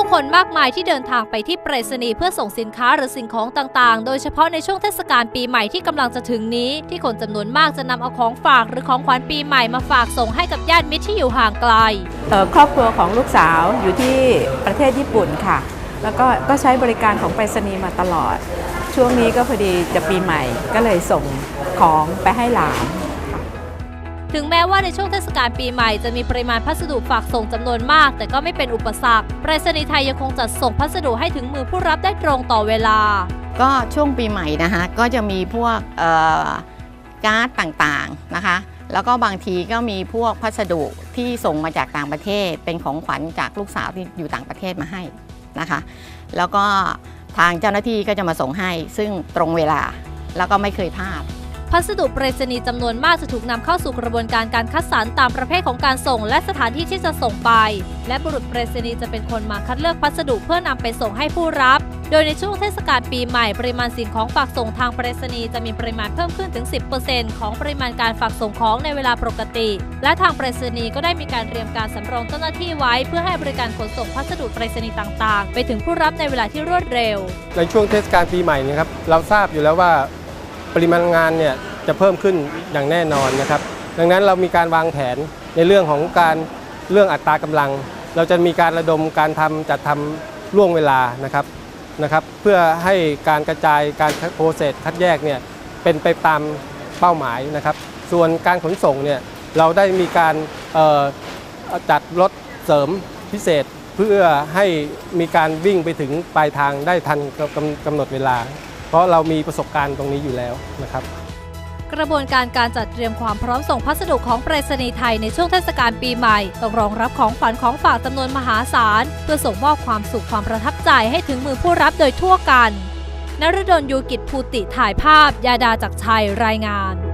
ผู้คนมากมายที่เดินทางไปที่ไปรษณีย์เพื่อส่งสินค้าหรือสิ่งของต่างๆ โดยเฉพาะในช่วงเทศกาลปีใหม่ที่กำลังจะถึงนี้ ที่คนจำนวนมากจะนำเอาของฝากหรือของขวัญปีใหม่มาฝากส่งให้กับญาติมิตรที่อยู่ห่างไกล ครอบครัวของลูกสาวอยู่ที่ประเทศญี่ปุ่นค่ะ แล้วก็ก็ใช้บริการของไปรษณีย์มาตลอด ช่วงนี้ก็พอดีจะปีใหม่ก็เลยส่งของไปให้หลาน ถึงแม้ว่าในช่วงเทศกาลปีใหม่จะมีปริมาณพัสดุฝากส่งจำนวนมาก แต่ก็ไม่เป็นอุปสรรคไปรษณีย์ไทยยังคงจัดส่งพัสดุให้ถึงมือผู้รับได้ตรงต่อเวลา ก็ช่วงปีใหม่นะคะก็จะมีพวกการ์ดต่างๆนะคะ แล้วก็บางทีก็มีพวกพัสดุที่ส่งมาจากต่างประเทศ เป็นของขวัญจากลูกสาวที่อยู่ต่างประเทศมาให้นะคะ แล้วก็ทางเจ้าหน้าที่ก็จะมาส่งให้ซึ่งตรงเวลาแล้วก็ไม่เคยพลาด พัสดุไปรษณีย์จำนวนมากจะถูกนำเข้าสู่กระบวนการการคัดสรรตามประเภทของการส่ง และสถานที่ที่จะส่งไป และบุรุษไปรษณีย์จะเป็นคนมาคัดเลือกพัสดุเพื่อนำไปส่งให้ผู้รับ โดยในช่วงเทศกาลปีใหม่ปริมาณสิ่งของฝากส่งทางไปรษณีย์จะมีปริมาณเพิ่มขึ้นถึง 10%ของปริมาณการฝากส่งของในเวลาปกติ และทางไปรษณีย์ก็ได้มีการเตรียมการสำรองเจ้าหน้าที่ไว้ เพื่อให้บริการขนส่งพัสดุไปรษณีย์ต่าง ๆ ไปถึงผู้รับในเวลาที่รวดเร็ว ในช่วงเทศกาลปีใหม่เนะครับเราทราบอยู่แล้วว่า ริมาณงานเนี่ยจะเพิ่มขึ้นอย่างแน่นอนนะครับ ดังนั้นเรามีการวางแผนในเรื่องของการเรื่องอัตรากำลัง เราจะมีการระดมการทำจัดทำล่วงเวลานะครับนะครับ เพื่อให้การกระจายการโปรเซสคัดแยกเนี่ยเป็นไปตามเป้าหมายนะครับ ส่วนการขนส่งเนี่ยเราได้มีการจัดรถเสริมพิเศษเพื่อให้มีการวิ่งไปถึงปลายทางได้ทันกำกำหนดเวลา เพราะเรามีประสบการณ์ตรงนี้อยู่แล้วนะครับ กระบวนการการจัดเตรียมความพร้อมส่งพัสดุของไปรษณีย์ไทยในช่วงเทศกาลปีใหม่ ต้องรองรับของขวัญของฝากจำนวนมหาศาล เพื่อส่งมอบความสุขความประทับใจให้ถึงมือผู้รับโดยทั่วกันนรดลยูกิจภูติถ่ายภาพ ยาดาจากชัยรายงาน